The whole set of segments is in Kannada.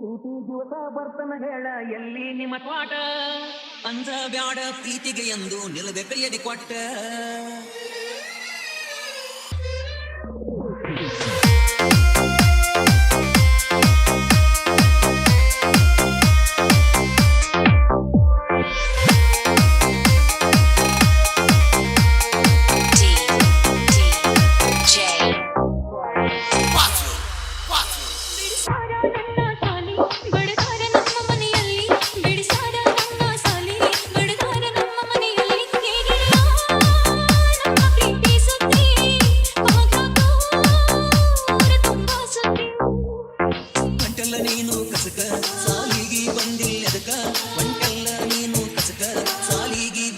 ಸೂಟಿ ದಿವಸ ಬರ್ತನ ಹೇಳ ಎಲ್ಲಿ ನಿಮ್ಮ ತ್ವಾಟ ಅಂದ ಬ್ಯಾಡ ಪ್ರೀತಿಗೆ ಎಂದು ನಿಲ್ಲದೆ ಕೈಯದಿ ಕೊಟ್ಟ.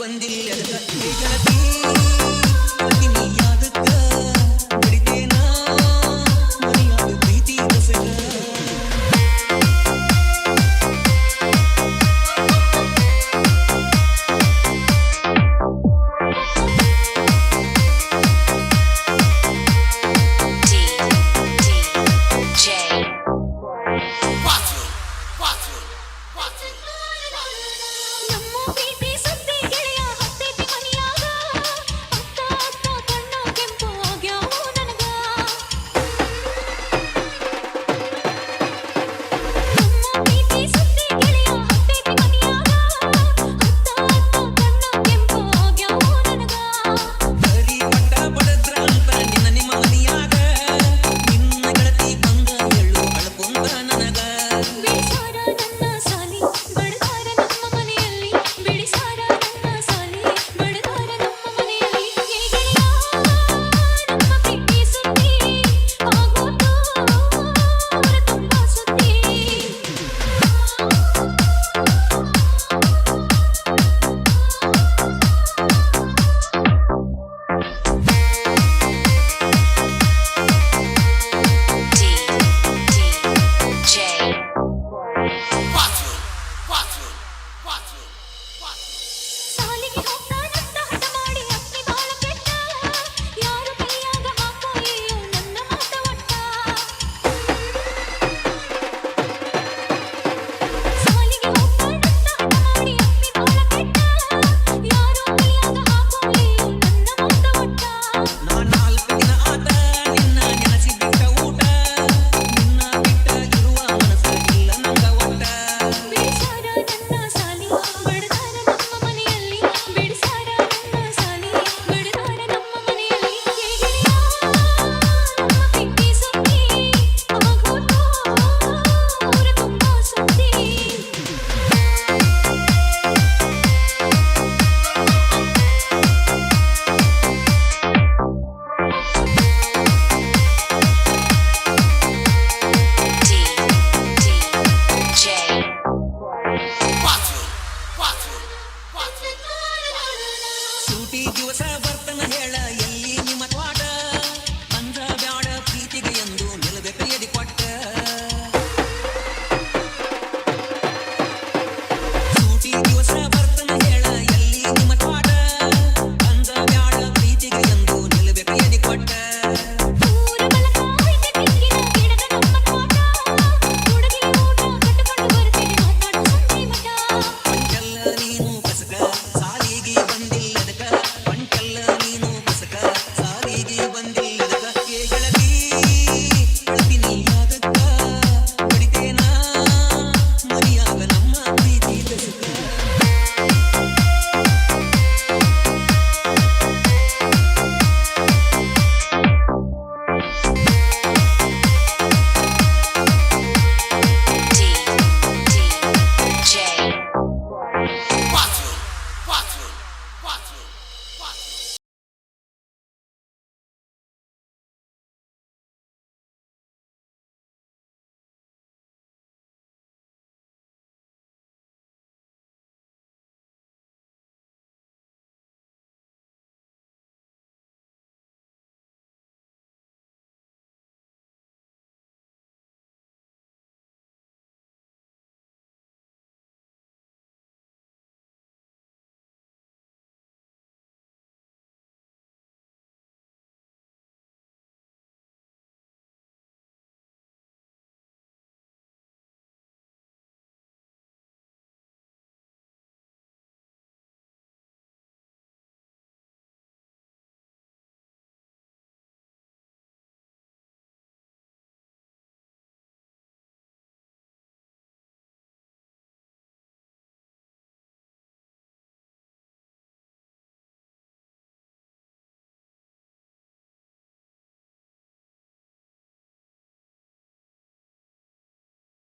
ಬಂದಿಲ್ಲ.